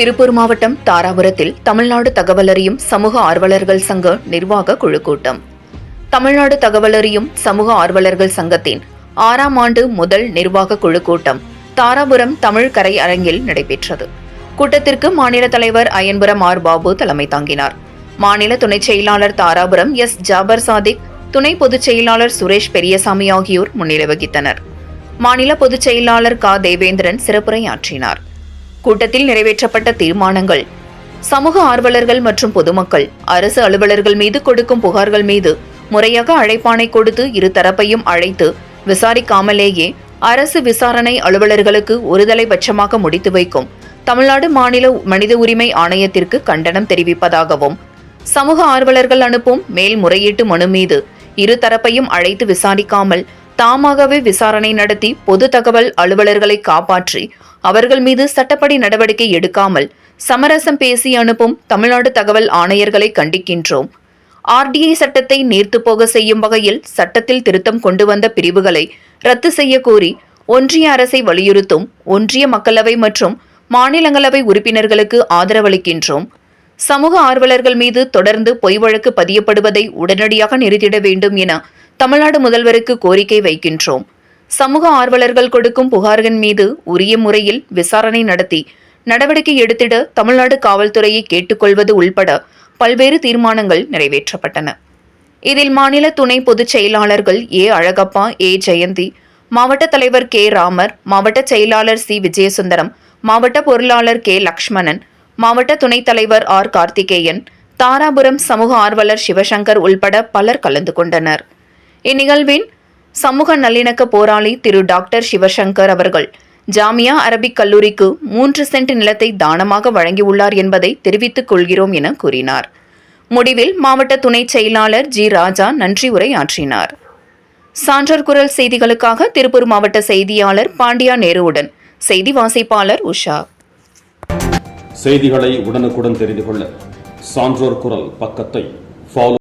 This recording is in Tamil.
திருப்பூர் மாவட்டம் தாராபுரத்தில் தமிழ்நாடு தகவலறியும் சமூக ஆர்வலர்கள் சங்க நிர்வாக குழு கூட்டம். தமிழ்நாடு தகவலறியும் சமூக ஆர்வலர்கள் சங்கத்தின் ஆறாம் ஆண்டு முதல் நிர்வாக குழு கூட்டம் தாராபுரம் தமிழ் கரை அரங்கில் நடைபெற்றது. கூட்டத்திற்கு மாநில தலைவர் அயன்புரம் ஆர் பாபு தலைமை தாங்கினார். மாநில துணைச் செயலாளர் தாராபுரம் எஸ் ஜாபர் சாதிக் துணை பொதுச் செயலாளர் சுரேஷ் பெரியசாமி ஆகியோர் முன்னிலை வகித்தனர். மாநில பொதுச் செயலாளர் க தேவேந்திரன் சிறப்புரையாற்றினார். கூட்டத்தில் நிறைவேற்றப்பட்ட தீர்மானங்கள். சமூக ஆர்வலர்கள் மற்றும் பொதுமக்கள் அரசு அலுவலர்கள் மீது கொடுக்கும் புகார்கள் மீது முறையாக அழைப்பானை கொடுத்து இரு தரப்பையும் அழைத்து விசாரிக்காமலேயே அரசு விசாரணை அலுவலர்களுக்கு ஒருதலை பட்சமாக முடித்து வைக்கும் தமிழ்நாடு மாநில மனித உரிமை ஆணையத்திற்கு கண்டனம் தெரிவிப்பதாகவும் சமூக ஆர்வலர்கள் அனுப்பும் மேல்முறையீட்டு மனு மீது இரு தரப்பையும் அழைத்து விசாரிக்காமல் தாமாகவே விசாரணை நடத்தி பொது தகவல் அலுவலர்களை காப்பாற்றி அவர்கள் மீது சட்டப்படி நடவடிக்கை எடுக்காமல் சமரசம் பேசி அனுப்பும் தமிழ்நாடு தகவல் ஆணையர்களை கண்டிக்கின்றோம். ஆர்டிஐ சட்டத்தை நீர்த்து போக செய்யும் வகையில் சட்டத்தில் திருத்தம் கொண்டு வந்த பிரிவுகளை ரத்து செய்ய கோரி ஒன்றிய அரசை வலியுறுத்தும் ஒன்றிய மக்களவை மற்றும் மாநிலங்களவை உறுப்பினர்களுக்கு ஆதரவளிக்கின்றோம். சமூக ஆர்வலர்கள் மீது தொடர்ந்து பொய் வழக்கு பதியப்படுவதை உடனடியாக நிறுத்திட வேண்டும் என தமிழ்நாடு முதல்வருக்கு கோரிக்கை வைக்கின்றோம். சமூக ஆர்வலர்கள் கொடுக்கும் புகார்கள் மீது உரிய முறையில் விசாரணை நடத்தி நடவடிக்கை எடுத்திட தமிழ்நாடு காவல்துறையை கேட்டுக்கொள்வது உள்பட பல்வேறு தீர்மானங்கள் நிறைவேற்றப்பட்டன. இதில் மாநில துணை பொதுச் செயலாளர்கள் ஏ. அழகப்பா ஏ. ஜெயந்தி மாவட்ட தலைவர் கே. ராமர் மாவட்ட செயலாளர் சி. விஜயசுந்தரம் மாவட்ட பொருளாளர் கே. லக்ஷ்மணன் மாவட்ட துணைத் தலைவர் ஆர். கார்த்திகேயன் தாராபுரம் சமூக ஆர்வலர் சிவசங்கர் உள்பட பலர் கலந்து கொண்டனர். இந்நிகழ்வின் சமூக நல்லிணக்க போராளி திரு டாக்டர் சிவசங்கர் அவர்கள் ஜாமியா அரபிக் கல்லூரிக்கு மூன்று சென்ட் நிலத்தை தானமாக வழங்கியுள்ளார் என்பதை தெரிவித்துக் கொள்கிறோம் என கூறினார். முடிவில் மாவட்ட துணைச் செயலாளர் ஜி ராஜா நன்றி உரையாற்றினார். சான்றோர் குரல் செய்திகளுக்காக திருப்பூர் மாவட்ட செய்தியாளர் பாண்டியா நேருவுடன் செய்தி வாசிப்பாளர் உஷா. செய்திகளை உடனுக்குடன் தெரிந்து கொள்ள சான்றோர் குரல் பக்கத்தை